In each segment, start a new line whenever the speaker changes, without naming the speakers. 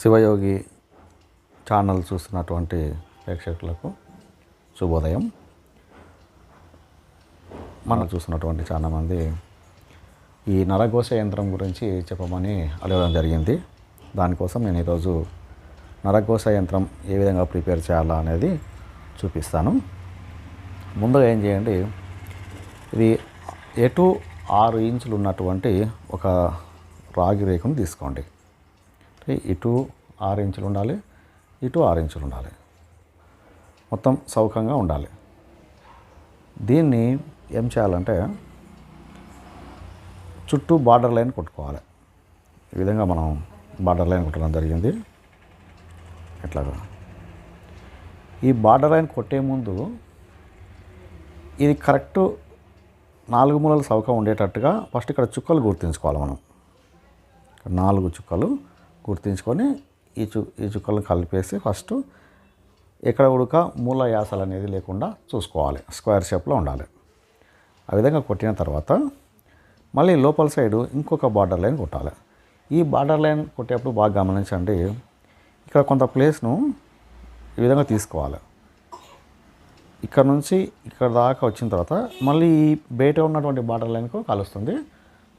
Shivayogi channel చూస్తున్నటువంటి ప్రేక్షకులకు శుభోదయం. మనం చూస్తున్నటువంటి చాలామంది ఈ నరఘోష యంత్రం గురించి చెప్పమని అడగడం జరిగింది. దానికోసం నేను ఈరోజు నరఘోష యంత్రం ఏ విధంగా ప్రిపేర్ చేయాలా అనేది చూపిస్తాను. ముందుగా ఏం చేయండి ఇది ఎటు ఆరు ఇంచులు ఉన్నటువంటి ఒక రాగి రేకును తీసుకోండి. ఇటు ఆరు ఇంచులు ఉండాలి ఇటు ఆరు ఇంచులు ఉండాలి. మొత్తం సౌకంగా ఉండాలి. దీన్ని ఏం చేయాలంటే చుట్టూ బార్డర్ లైన్ కొట్టుకోవాలి. ఈ విధంగా మనం బార్డర్ లైన్ కొట్టడం జరిగింది. ఎట్లాగా ఈ బార్డర్ లైన్ కొట్టే ముందు ఇది కరెక్ట్ నాలుగు మూలల సౌకం ఉండేటట్టుగా ఫస్ట్ ఇక్కడ చుక్కలు గుర్తుంచుకోవాలి మనం. నాలుగు చుక్కలు గుర్తించుకొని ఈ చు ఈ చుక్కలను కలిపేసి ఫస్ట్ ఎక్కడ ఉడక మూల యాసలు అనేది లేకుండా చూసుకోవాలి. స్క్వేర్ షేప్లో ఉండాలి. ఆ విధంగా కొట్టిన తర్వాత మళ్ళీ లోపల సైడు ఇంకొక బార్డర్ లైన్ కొట్టాలి. ఈ బార్డర్ లైన్ కొట్టేటప్పుడు బాగా గమనించండి. ఇక్కడ కొంత ప్లేస్ను ఈ విధంగా తీసుకోవాలి. ఇక్కడ నుంచి ఇక్కడ దాకా వచ్చిన తర్వాత మళ్ళీ ఈ బయట ఉన్నటువంటి బార్డర్ లైన్కు కలుస్తుంది.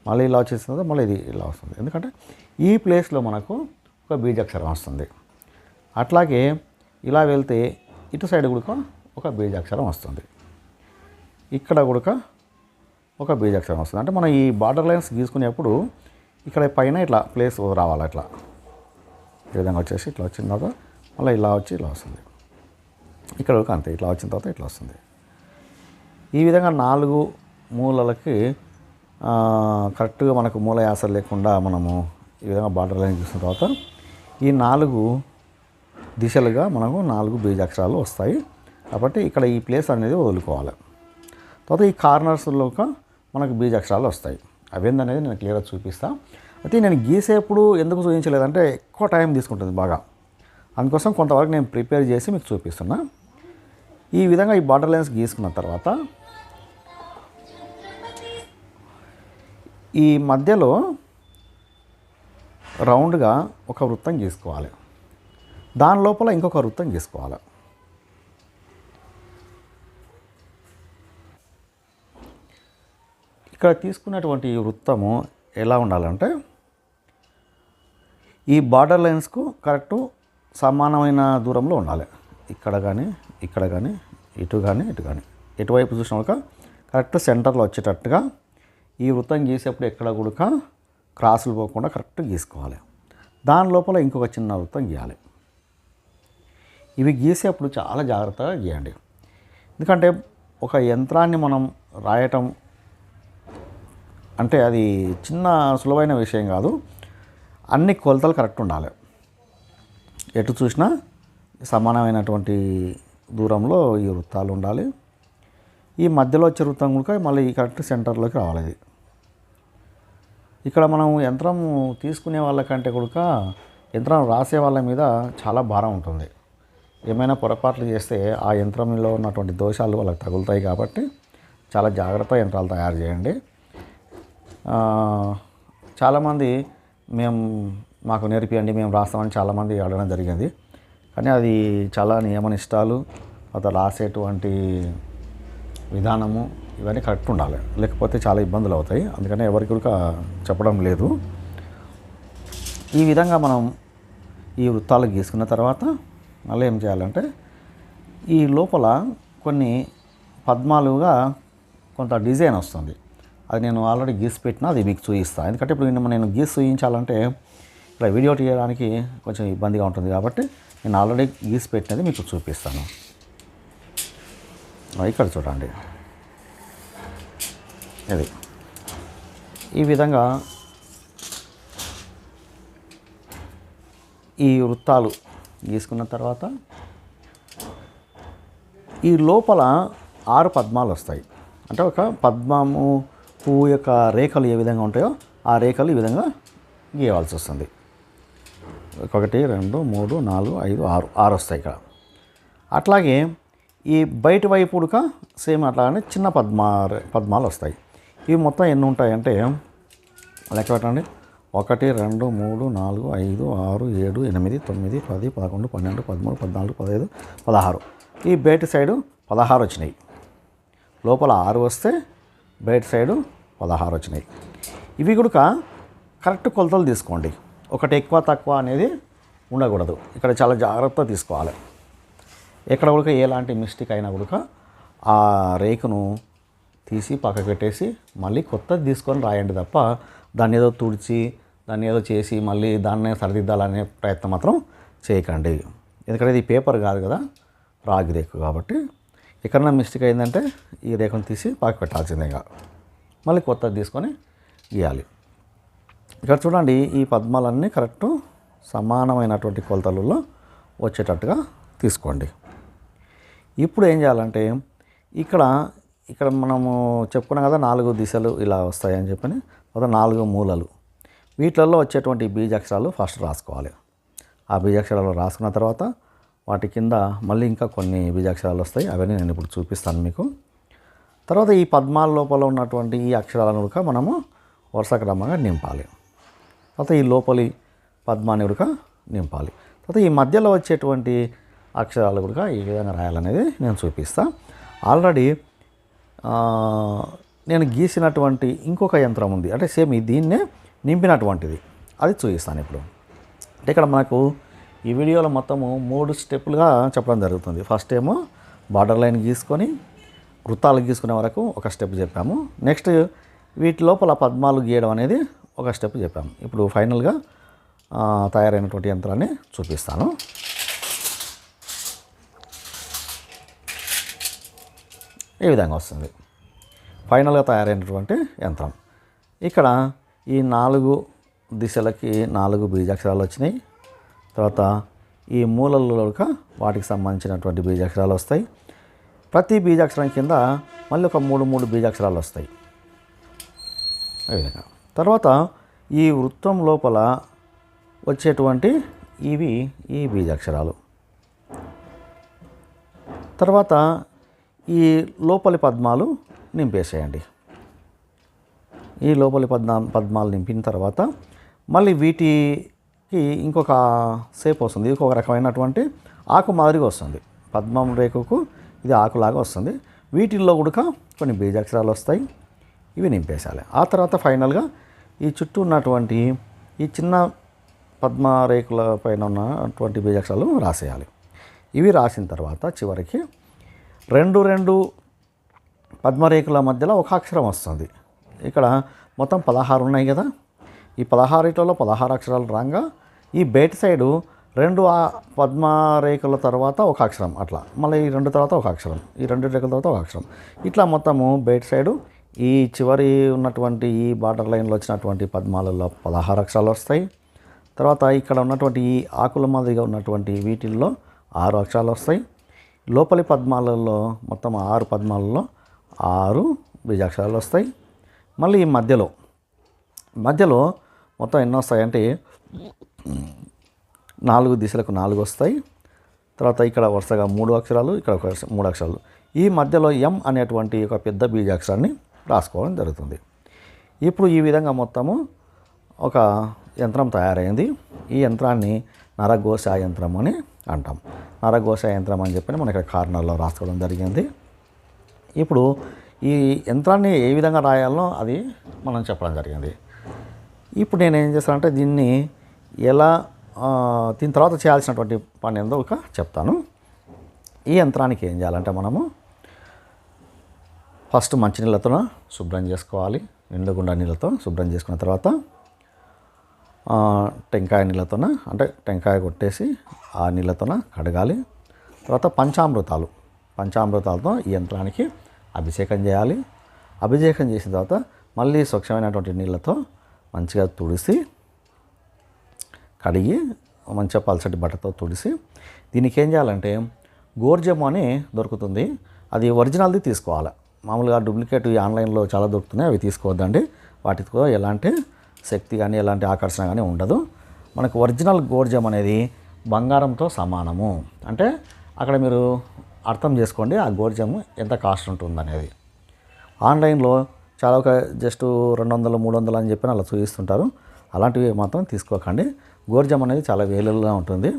మళ్ళీ ఇలా వచ్చేసిన తర్వాత మళ్ళీ ఇది ఇలా వస్తుంది. ఎందుకంటే ఈ ప్లేస్లో మనకు ఒక బీజాక్షరం వస్తుంది. అట్లాగే ఇలా వెళ్తే ఇటు సైడ్ కూడా ఒక బీజాక్షరం వస్తుంది. ఇక్కడ కూడా ఒక బీజాక్షరం వస్తుంది. అంటే మనం ఈ బార్డర్ లైన్స్ గీసుకునేప్పుడు ఇక్కడ పైన ఇట్లా ప్లేస్ రావాలి ఇట్లా ఈ విధంగా వచ్చేసి ఇట్లా వచ్చిన తర్వాత మళ్ళీ ఇలా వచ్చి ఇలా వస్తుంది. ఇక్కడ వరకు అంతే ఇట్లా వచ్చిన తర్వాత ఇట్లా వస్తుంది. ఈ విధంగా నాలుగు మూలలకి కరెక్ట్గా మనకు మూల యాస లేకుండా మనము ఈ విధంగా బార్డర్ లైన్ చూసిన తర్వాత ఈ నాలుగు దిశలుగా మనకు నాలుగు బీజాక్షరాలు వస్తాయి. కాబట్టి ఇక్కడ ఈ ప్లేస్ అనేది వదులుకోవాలి. తర్వాత ఈ కార్నర్స్లో మనకు బీజాక్షరాలు వస్తాయి. అవేందనేది నేను క్లియర్గా చూపిస్తాను అయితే నేను గీసేప్పుడు ఎందుకు చూపించలేదంటే ఎక్కువ టైం తీసుకుంటుంది బాగా. అందుకోసం కొంతవరకు నేను ప్రిపేర్ చేసి మీకు చూపిస్తున్నా. ఈ విధంగా ఈ బార్డర్ లైన్స్ గీసుకున్న తర్వాత ఈ మధ్యలో రౌండ్గా ఒక వృత్తం గీసుకోవాలి. దాని లోపల ఇంకొక వృత్తం గీసుకోవాలి. ఇక్కడ తీసుకున్నటువంటి ఈ వృత్తము ఎలా ఉండాలంటే ఈ బార్డర్ లైన్స్కు కరెక్ట్ సమానమైన దూరంలో ఉండాలి. ఇక్కడ కానీ ఇక్కడ కానీ ఇటు కానీ ఇటు కానీ ఎటువైపు చూసినాక కరెక్ట్ సెంటర్లో వచ్చేటట్టుగా ఈ వృత్తం గీసేప్పుడు ఎక్కడ కూడా క్రాసులు పోకుండా కరెక్ట్ గీసుకోవాలి. దాని లోపల ఇంకొక చిన్న వృత్తం గీయాలి. ఇవి గీసేప్పుడు చాలా జాగ్రత్తగా గీయండి. ఎందుకంటే ఒక యంత్రాన్ని మనం రాయటం అంటే అది చిన్న సులువైన విషయం కాదు. అన్ని కొలతలు కరెక్ట్ ఉండాలి. ఎటు చూసినా సమానమైనటువంటి దూరంలో ఈ వృత్తాలు ఉండాలి. ఈ మధ్యలో వచ్చే వృత్తం కూడా మళ్ళీ కరెక్ట్ సెంటర్లోకి రావాలి. ఇక్కడ మనం యంత్రం తీసుకునే వాళ్ళకంటే కూడా యంత్రం రాసే వాళ్ళ మీద చాలా భారం ఉంటుంది. ఏమైనా పొరపాట్లు చేస్తే ఆ యంత్రంలో ఉన్నటువంటి దోషాలు వాళ్ళకి తగులుతాయి కాబట్టి చాలా జాగ్రత్త యంత్రాలు తయారు చేయండి. చాలామంది మేము మాకు నేర్పియండి మేము రాస్తామని చాలామంది అడగడం జరిగింది. కానీ అది చాలా నియమనిష్టాలు తర్వాత రాసేటువంటి విధానము ఇవన్నీ కరెక్ట్ ఉండాలి. లేకపోతే చాలా ఇబ్బందులు అవుతాయి. అందుకని ఎవరికి కూడా చెప్పడం లేదు. ఈ విధంగా మనం ఈ వృత్తాలు గీసుకున్న తర్వాత మళ్ళీ ఏం చేయాలంటే ఈ లోపల కొన్ని పద్మాలుగా కొంత డిజైన్ వస్తుంది. అది నేను ఆల్రెడీ గీసి పెట్టినా అది మీకు చూపిస్తాను ఎందుకంటే ఇప్పుడు నేను- నేను గీసి చూపించాలంటే ఇలా వీడియో తీయడానికి కొంచెం ఇబ్బందిగా ఉంటుంది కాబట్టి నేను ఆల్రెడీ గీసి పెట్టినది మీకు చూపిస్తాను. ఇక్కడ చూడండి. ఇది ఈ విధంగా ఈ వృత్తాలు గీసుకున్న తర్వాత ఈ లోపల ఆరు పద్మాలు వస్తాయి. అంటే ఒక పద్మము పువ్వు యొక్క రేఖలు ఏ విధంగా ఉంటాయో ఆ రేఖలు ఈ విధంగా గీయవలసి వస్తుంది. ఒకటి రెండు మూడు నాలుగు ఐదు ఆరు. ఆరు వస్తాయి ఇక్కడ. అట్లాగే ఈ బయట వైపు ఉడక సేమ్ అట్లానే చిన్న పద్మ పద్మాలు వస్తాయి. ఇవి మొత్తం ఎన్ని ఉంటాయంటే లెక్క పెట్టండి. ఒకటి రెండు మూడు నాలుగు ఐదు ఆరు ఏడు ఎనిమిది తొమ్మిది పది పదకొండు పన్నెండు పదమూడు పద్నాలుగు పదహైదు పదహారు. ఈ బయట సైడు పదహారు వచ్చినాయి. లోపల ఆరు వస్తే బయట సైడు పదహారు వచ్చినాయి. ఇవి కూడా కరెక్ట్ కొలతలు తీసుకోండి. ఒకటి ఎక్కువ తక్కువ అనేది ఉండకూడదు. ఇక్కడ చాలా జాగ్రత్త తీసుకోవాలి. ఎక్కడ కూడా ఎలాంటి మిస్టేక్ అయినా కూడా ఆ రేకును తీసి పక్కకు పెట్టేసి మళ్ళీ కొత్తది తీసుకొని రాయండి తప్ప దాన్ని ఏదో తుడిచి దాన్ని ఏదో చేసి మళ్ళీ దాన్నే సరిదిద్దాలనే ప్రయత్నం మాత్రం చేయకండి. ఎందుకంటే ఇది పేపర్ కాదు కదా రాగి రేకు కాబట్టి. ఎక్కడన్నా మిస్టేక్ అయిందంటే ఈ రేఖను తీసి పాకి పెట్టాల్సిందే మళ్ళీ కొత్తది తీసుకొని గీయాలి. ఇక్కడ చూడండి ఈ పద్మాలన్నీ కరెక్ట్ సమానమైనటువంటి కొలతలలో వచ్చేటట్టుగా తీసుకోండి. ఇప్పుడు ఏం చేయాలంటే ఇక్కడ ఇక్కడ మనము చెప్పుకున్నాం కదా నాలుగు దిశలు ఇలా వస్తాయని చెప్పని మొత్తం నాలుగు మూలలు. వీటిలలో వచ్చేటువంటి బీజాక్షరాలు ఫస్ట్ రాసుకోవాలి. ఆ బీజాక్షరాలు రాసుకున్న తర్వాత వాటి కింద మళ్ళీ ఇంకా కొన్ని బీజాక్షరాలు వస్తాయి. అవన్నీ నేను ఇప్పుడు చూపిస్తాను మీకు. తర్వాత ఈ పద్మాల లోపల ఉన్నటువంటి ఈ అక్షరాలను కూడా మనము వరుస క్రమంగా నింపాలి. తర్వాత ఈ లోపలి పద్మాన్ని ఉడక నింపాలి. తర్వాత ఈ మధ్యలో వచ్చేటువంటి అక్షరాలు కూడా ఈ విధంగా రాయాలనేది నేను చూపిస్తాను ఆల్రెడీ నేను గీసినటువంటి ఇంకొక యంత్రం ఉంది. అంటే సేమ్ దీన్నే నింపినటువంటిది. అది చూపిస్తాను ఇప్పుడు. అంటే ఇక్కడ మనకు ఈ వీడియోలో మొత్తము మూడు స్టెప్పులుగా చెప్పడం జరుగుతుంది. ఫస్ట్ ఏమో బార్డర్ లైన్ గీసుకొని వృత్తాలు గీసుకునే వరకు ఒక స్టెప్ చెప్పాము. నెక్స్ట్ వీటి లోపల పద్మాలు గీయడం అనేది ఒక స్టెప్ చెప్పాము. ఇప్పుడు ఫైనల్గా తయారైనటువంటి యంత్రాన్ని చూపిస్తాను. ఈ విధంగా వస్తుంది. ఫైనల్గా తయారైనటువంటి యంత్రం. ఇక్కడ ఈ నాలుగు దిశలకి నాలుగు బీజాక్షరాలు వచ్చినాయి. తర్వాత ఈ మూలల్లో వాటికి సంబంధించినటువంటి బీజాక్షరాలు వస్తాయి. ప్రతి బీజాక్షరం కింద మళ్ళీ ఒక మూడు మూడు బీజాక్షరాలు వస్తాయి. విధంగా. తర్వాత ఈ వృత్తం లోపల వచ్చేటువంటి ఇవి ఈ బీజాక్షరాలు. తర్వాత ఈ లోపలి పద్మాలు నింపేసేయండి. ఈ లోపలి పద్మ పద్మాలు నింపిన తర్వాత మళ్ళీ వీటికి ఇంకొక సేపు వస్తుంది. ఇంకొక రకమైనటువంటి ఆకు మాదిరిగా వస్తుంది. పద్మం రేకుకు ఇది ఆకులాగా వస్తుంది. వీటిల్లో కూడా కొన్ని బీజాక్షరాలు వస్తాయి. ఇవి నింపేసాలి ఆ తర్వాత ఫైనల్గా ఈ చుట్టూ ఉన్నటువంటి ఈ చిన్న పద్మ రేకుల పైన ఉన్నటువంటి బీజాక్షరాలు రాసేయాలి. ఇవి రాసిన తర్వాత చివరికి రెండు రెండు పద్మరేకుల మధ్యలో ఒక అక్షరం వస్తుంది. ఇక్కడ మొత్తం పదహారు ఉన్నాయి కదా? ఈ పదహారిట్లో పదహారు అక్షరాలు రాగా ఈ బయట సైడు రెండు పద్మరేఖల తర్వాత ఒక అక్షరం అట్లా. మళ్ళీ ఈ రెండు తర్వాత ఒక అక్షరం ఈ రెండు రేకుల తర్వాత ఒక అక్షరం. ఇట్లా మొత్తము బయట సైడు ఈ చివరి ఉన్నటువంటి ఈ బార్డర్ లైన్లో వచ్చినటువంటి పద్మాలలో పదహారు అక్షరాలు వస్తాయి. తర్వాత ఇక్కడ ఉన్నటువంటి ఈ ఆకుల మాదిరిగా ఉన్నటువంటి వీటిల్లో ఆరు అక్షరాలు వస్తాయి. లోపలి పద్మాలలో మొత్తం ఆరు పద్మాలలో ఆరు బీజాక్షరాలు వస్తాయి. మళ్ళీ ఈ మధ్యలో మధ్యలో మొత్తం ఎన్ని వస్తాయంటే నాలుగు దిశలకు నాలుగు వస్తాయి. తర్వాత ఇక్కడ వరుసగా మూడు అక్షరాలు ఇక్కడ ఒక మూడు అక్షరాలు. ఈ మధ్యలో ఎం అనేటువంటి ఒక పెద్ద బీజాక్షరాన్ని రాసుకోవడం జరుగుతుంది. ఇప్పుడు ఈ విధంగా మొత్తము ఒక యంత్రం తయారైంది. ఈ యంత్రాన్ని నరఘోష యంత్రం అని అంటాం. నరఘోష యంత్రం అని చెప్పి మన ఇక్కడ కార్నర్లో రాసుకోవడం జరిగింది. ఇప్పుడు ఈ యంత్రాన్ని ఏ విధంగా రాయాలో అది మనం చెప్పడం జరిగింది. ఇప్పుడు నేను ఏం చేస్తానంటే దీన్ని ఎలా దీని తర్వాత చేయాల్సినటువంటి పని ఏందో ఒక చెప్తాను. ఈ యంత్రానికి ఏం చేయాలంటే మనము ఫస్ట్ మంచినీళ్ళతో శుభ్రం చేసుకోవాలి. నిండుగుండ నీళ్ళతో శుభ్రం చేసుకున్న తర్వాత టెంకాయ నీళ్ళతోన అంటే టెంకాయ కొట్టేసి ఆ నీళ్ళతోన కడగాలి. తర్వాత పంచామృతాలు. పంచామృతాలతో ఈ యంత్రానికి అభిషేకం చేయాలి. అభిషేకం చేసిన తర్వాత మళ్ళీ స్వచ్ఛమైనటువంటి నీళ్ళతో మంచిగా తుడిసి కడిగి మంచిగా పలచటి బట్టతో తుడిసి దీనికి ఏం చేయాలంటే గోర్జము అని దొరుకుతుంది. అది ఒరిజినల్ది తీసుకోవాలి. మామూలుగా డూప్లికేట్ ఈ ఆన్లైన్లో చాలా దొరుకుతున్నాయి అవి తీసుకోవద్దండి. వాటితో ఎలాంటి శక్తి కానీ ఎలాంటి ఆకర్షణ కానీ ఉండదు. మనకు ఒరిజినల్ గోర్జం అనేది బంగారంతో సమానము. అంటే అక్కడ మీరు అర్థం చేసుకోండి ఆ గోర్జము ఎంత కాస్ట్ ఉంటుందనేది ఆన్లైన్లో చాలా ఒక జస్ట్ రెండు వందలు మూడు వందలు అని చెప్పి అలా చూపిస్తుంటారు. అలాంటివి మాత్రం తీసుకోకండి. గోర్జం అనేది చాలా వేలుగా ఉంటుంది.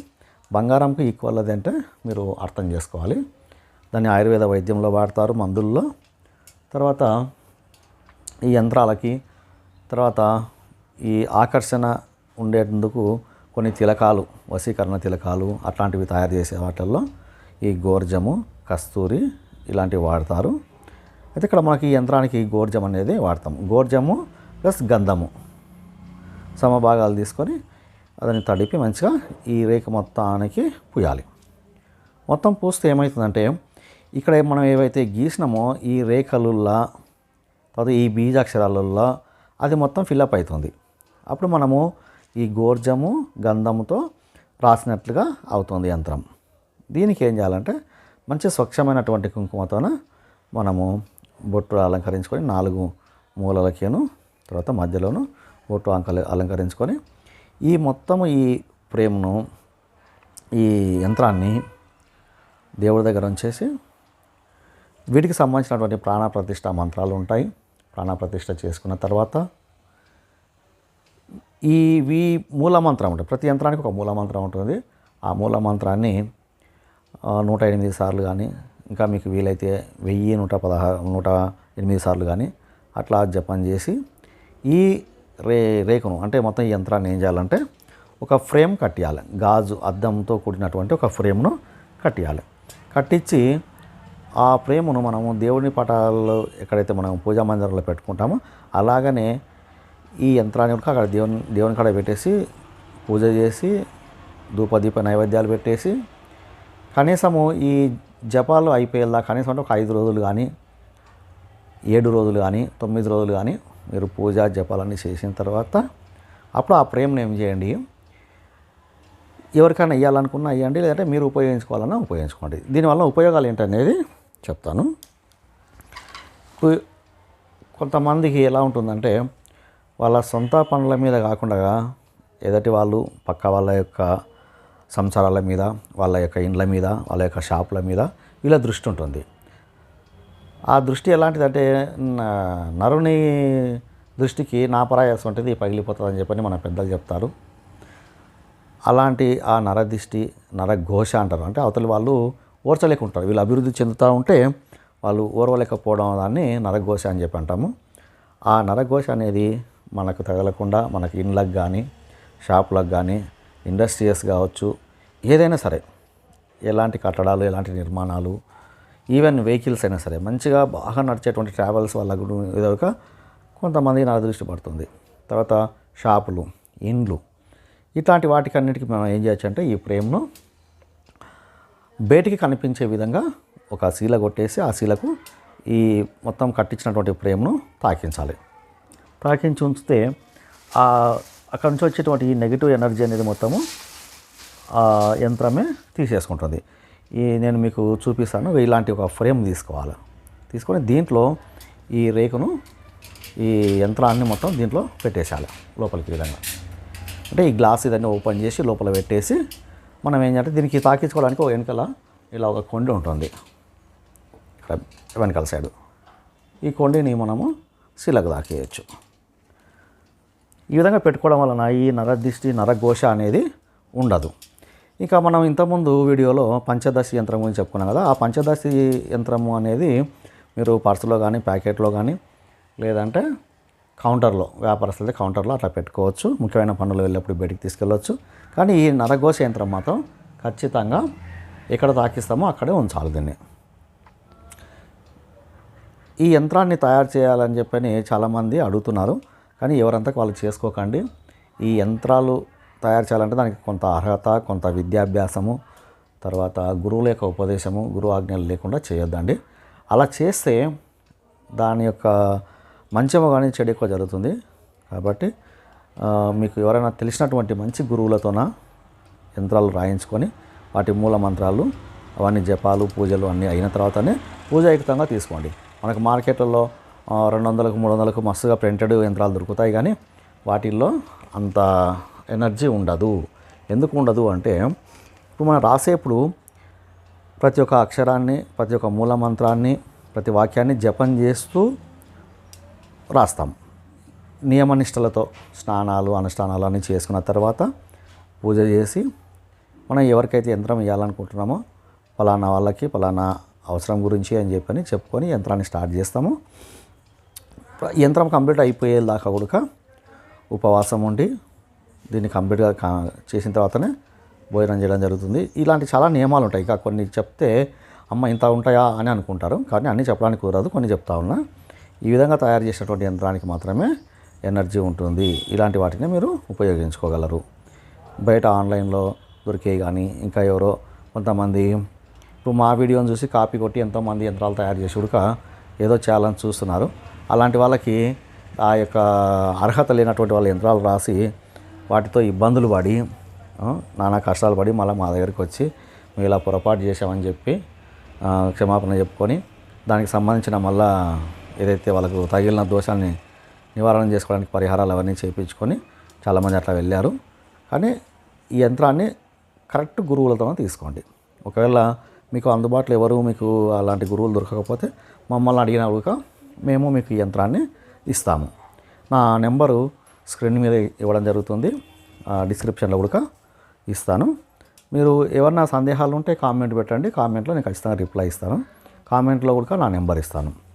బంగారంకి ఈక్వల్ అది అంటే మీరు అర్థం చేసుకోవాలి. దాన్ని ఆయుర్వేద వైద్యంలో వాడతారు మందుల్లో. తర్వాత ఈ యంత్రాలకి తర్వాత ఈ ఆకర్షణ ఉండేందుకు కొన్ని తిలకాలు వశీకరణ తిలకాలు అట్లాంటివి తయారు చేసే వాటిల్లో ఈ గోర్జము కస్తూరి ఇలాంటివి వాడతారు. అయితే ఇక్కడ మనకి ఈ యంత్రానికి గోర్జం అనేది వాడతాం. గోర్జము ప్లస్ గంధము సమభాగాలు తీసుకొని దాన్ని తడిపి మంచిగా ఈ రేఖ మొత్తానికి పూయాలి. మొత్తం పూస్తే ఏమవుతుందంటే ఇక్కడ మనం ఏవైతే గీసినామో ఈ రేఖలుల్లా తర్వాత ఈ బీజాక్షరాలల్లో అది మొత్తం ఫిల్అప్ అవుతుంది. అప్పుడు మనము ఈ గోర్జము గంధముతో రాసినట్లుగా అవుతుంది యంత్రం. దీనికి ఏం చేయాలంటే మంచి స్వచ్ఛమైనటువంటి కుంకుమతోన మనము బొట్టు అలంకరించుకొని నాలుగు మూలలకేను తర్వాత మధ్యలోను బొట్టు అంకలు అలంకరించుకొని ఈ మొత్తము ఈ ప్రేమను ఈ యంత్రాన్ని దేవుడి దగ్గర ఉంచేసి వీటికి సంబంధించినటువంటి ప్రాణ ప్రతిష్ట మంత్రాలు ఉంటాయి. ప్రాణ ప్రతిష్ట చేసుకున్న తర్వాత ఈ ఈ మూల మంత్రం ఉంటుంది. ప్రతి యంత్రానికి ఒక మూల మంత్రం ఉంటుంది. ఆ మూల మంత్రాన్ని నూట ఎనిమిది సార్లు కానీ ఇంకా మీకు వీలైతే వెయ్యి నూట పదహారు నూట ఎనిమిది సార్లు కానీ అట్లా జపం చేసి ఈ రే రేకును అంటే మొత్తం ఈ యంత్రాన్ని ఏం చేయాలంటే ఒక ఫ్రేమ్ కట్టియాలి. గాజు అద్దంతో కూడినటువంటి ఒక ఫ్రేమ్ను కట్టియాలి. కట్టించి ఆ ఫ్రేమును మనము దేవుని పటాల్లో ఎక్కడైతే మనం పూజా మందిరంలో పెట్టుకుంటామో అలాగనే ఈ యంత్రాన్ని కూడా అక్కడ దేవుని దేవుని కాడ పెట్టేసి పూజ చేసి ధూపదీప నైవేద్యాలు పెట్టేసి కనీసము ఈ జపాలు అయిపోయేలా కనీసం అంటే ఒక ఐదు రోజులు కానీ ఏడు రోజులు కానీ తొమ్మిది రోజులు కానీ మీరు పూజ జపాలన్నీ చేసిన తర్వాత అప్పుడు ఆ ప్రేమను ఏం చేయండి? ఎవరికైనా ఇవ్వాలనుకున్నా ఇవ్వండి లేదంటే మీరు ఉపయోగించుకోవాలన్నా ఉపయోగించుకోండి. దీనివల్ల ఉపయోగాలు ఏంటనేది చెప్తాను. కొంతమందికి ఎలా ఉంటుందంటే వాళ్ళ సొంత పనుల మీద కాకుండా ఎదటి వాళ్ళు పక్క వాళ్ళ యొక్క సంసారాల మీద వాళ్ళ యొక్క ఇండ్ల మీద వాళ్ళ యొక్క షాపుల మీద వీళ్ళ దృష్టి ఉంటుంది. ఆ దృష్టి ఎలాంటిదంటే నరుని దృష్టికి నా పరాయాసం ఉంటుంది పగిలిపోతుందని చెప్పని మన పెద్దలు చెప్తారు. అలాంటి ఆ నరదిష్టి నరఘోష అంటారు. అంటే అవతలి వాళ్ళు ఓర్చలేకుంటారు. వీళ్ళు అభివృద్ధి చెందుతూ ఉంటే వాళ్ళు ఓర్వలేకపోవడం దాన్ని నరఘోష అని చెప్పి అంటాము. ఆ నరఘోష అనేది మనకు తగలకుండా మనకి ఇండ్లకు కానీ షాపులకు కానీ ఇండస్ట్రియస్ కావచ్చు ఏదైనా సరే ఎలాంటి కట్టడాలు ఎలాంటి నిర్మాణాలు ఈవెన్ వెహికల్స్ అయినా సరే మంచిగా బాగా నడిచేటువంటి ట్రావెల్స్ వల్ల కూడా ఒక కొంతమంది నా దృష్టి పడుతుంది. తర్వాత షాపులు ఇండ్లు ఇట్లాంటి వాటికన్నిటికీ మనం ఏం చేయొచ్చు అంటే ఈ ఫ్రేమ్ను బయటికి కనిపించే విధంగా ఒక శీల కొట్టేసి ఆ శీలకు ఈ మొత్తం కట్టించినటువంటి ఫ్రేమ్ను తాకించాలి. తాకించి ఉంచితే అక్కడి అక్కడ నుంచి వచ్చేటువంటి ఈ నెగిటివ్ ఎనర్జీ అనేది మొత్తము ఆ యంత్రమే తీసేసుకుంటుంది. ఈ నేను మీకు చూపిస్తాను. ఇలాంటి ఒక ఫ్రేమ్ తీసుకోవాలి. తీసుకొని దీంట్లో ఈ రేకును ఈ యంత్రాన్ని మొత్తం దీంట్లో పెట్టేసేయాలి లోపలికి విధంగా. అంటే ఈ గ్లాస్ ఇదన్నీ ఓపెన్ చేసి లోపల పెట్టేసి మనం ఏం చేయాలంటే దీనికి తాకించుకోవడానికి ఒక వెనకాల ఇలా ఒక కొండి ఉంటుంది. ఇక్కడ వెనకాల సైడు. ఈ కొండిని మనము శిలకు తాకేయచ్చు. ఈ విధంగా పెట్టుకోవడం వలన ఈ నరదిష్టి నరఘోష అనేది ఉండదు. ఇంకా మనం ఇంతకుముందు వీడియోలో పంచదశి యంత్రం గురించి చెప్పుకున్నాం కదా ఆ పంచదశి యంత్రము అనేది మీరు పర్సులో కానీ ప్యాకెట్లో కానీ లేదంటే కౌంటర్లో వ్యాపారస్తులైతే కౌంటర్లో అట్లా పెట్టుకోవచ్చు. ముఖ్యమైన పనులు వెళ్ళినప్పుడు బయటికి తీసుకెళ్ళవచ్చు కానీ ఈ నరఘోష యంత్రం మాత్రం ఖచ్చితంగా ఎక్కడ తాకిస్తామో అక్కడే ఉంచాలి దీన్ని. ఈ యంత్రాన్ని తయారు చేయాలని చెప్పని చాలామంది అడుగుతున్నారు. కానీ ఎవరంతకు వాళ్ళు చేసుకోకండి. ఈ యంత్రాలు తయారు చేయాలంటే దానికి కొంత అర్హత కొంత విద్యాభ్యాసము తర్వాత గురువుల యొక్క ఉపదేశము గురువు ఆజ్ఞలు లేకుండా చేయొద్దండి. అలా చేస్తే దాని యొక్క మంచేమో కానీ చెడు ఎక్కువ జరుగుతుంది. కాబట్టి మీకు ఎవరైనా తెలిసినటువంటి మంచి గురువులతోన యంత్రాలు రాయించుకొని వాటి మూల మంత్రాలు అవన్నీ జపాలు పూజలు అన్నీ అయిన తర్వాతనే పూజాయుక్తంగా తీసుకోండి. మనకు మార్కెట్లలో రెండు వందలకు మూడు వందలకు మస్తుగా ప్రింటెడ్ యంత్రాలు దొరుకుతాయి కానీ వాటిల్లో అంత ఎనర్జీ ఉండదు. ఎందుకు ఉండదు అంటే ఇప్పుడు మనం రాసేప్పుడు ప్రతి ఒక్క అక్షరాన్ని ప్రతి ఒక్క మూల మంత్రాన్ని ప్రతి వాక్యాన్ని జపం చేస్తూ రాస్తాం. నియమనిష్టలతో స్నానాలు అనుష్ఠానాలు అన్నీ చేసుకున్న తర్వాత పూజ చేసి మనం ఎవరికైతే యంత్రం ఇవ్వాలనుకుంటున్నామో ఫలానా వాళ్ళకి ఫలానా అవసరం గురించి అని చెప్పని చెప్పుకొని యంత్రాన్ని స్టార్ట్ చేస్తాము. యంత్రం కంప్లీట్ అయిపోయేదాకా కూడా ఉపవాసం ఉండి దీన్ని కంప్లీట్గా కా- చేసిన తర్వాతనే భోజనం చేయడం జరుగుతుంది. ఇలాంటి చాలా నియమాలు ఉంటాయి. ఇంకా కొన్ని చెప్తే అమ్మ ఇంత ఉంటాయా? అని అనుకుంటారు. కానీ అన్నీ చెప్పడానికి కుదరదు. కొన్ని చెప్తా ఉన్నా ఈ విధంగా తయారు చేసినటువంటి యంత్రానికి మాత్రమే ఎనర్జీ ఉంటుంది. ఇలాంటి వాటిని మీరు ఉపయోగించుకోగలరు. బయట ఆన్లైన్లో దొరికే కానీ ఇంకా ఎవరో కొంతమంది ఇప్పుడు మా వీడియోని చూసి కాపీ కొట్టి ఎంతోమంది యంత్రాలు తయారు చేసి ఉడక ఏదో చేయాలని చూస్తున్నారు. అలాంటి వాళ్ళకి ఆ యొక్క అర్హత లేనటువంటి వాళ్ళ యంత్రాలు రాసి వాటితో ఇబ్బందులు పడి నానా కష్టాలు పడి మళ్ళీ మా దగ్గరికి వచ్చి మేము ఇలా పొరపాటు చేసామని చెప్పి క్షమాపణ చెప్పుకొని దానికి సంబంధించిన మళ్ళా ఏదైతే వాళ్ళకు తగిలిన దోషాన్ని నివారణ చేసుకోవడానికి పరిహారాలు అవన్నీ చేయించుకొని చాలామంది అట్లా వెళ్ళారు. కానీ ఈ యంత్రాన్ని కరెక్ట్ గురువులతో తీసుకోండి. ఒకవేళ మీకు అందుబాటులో ఎవరు మీకు అలాంటి గురువులు దొరకకపోతే మమ్మల్ని అడిగిన మేము మీకు ఈ యంత్రాన్ని ఇస్తాము. నా నెంబరు స్క్రీన్ మీద ఇవ్వడం జరుగుతుంది. ఆ, డిస్క్రిప్షన్లో కూడా ఇస్తాను. మీరు ఏమన్నా సందేహాలు ఉంటే కామెంట్ పెట్టండి. కామెంట్లో నేను ఖచ్చితంగా రిప్లై ఇస్తాను. కామెంట్లో కూడా నా నెంబర్ ఇస్తాను.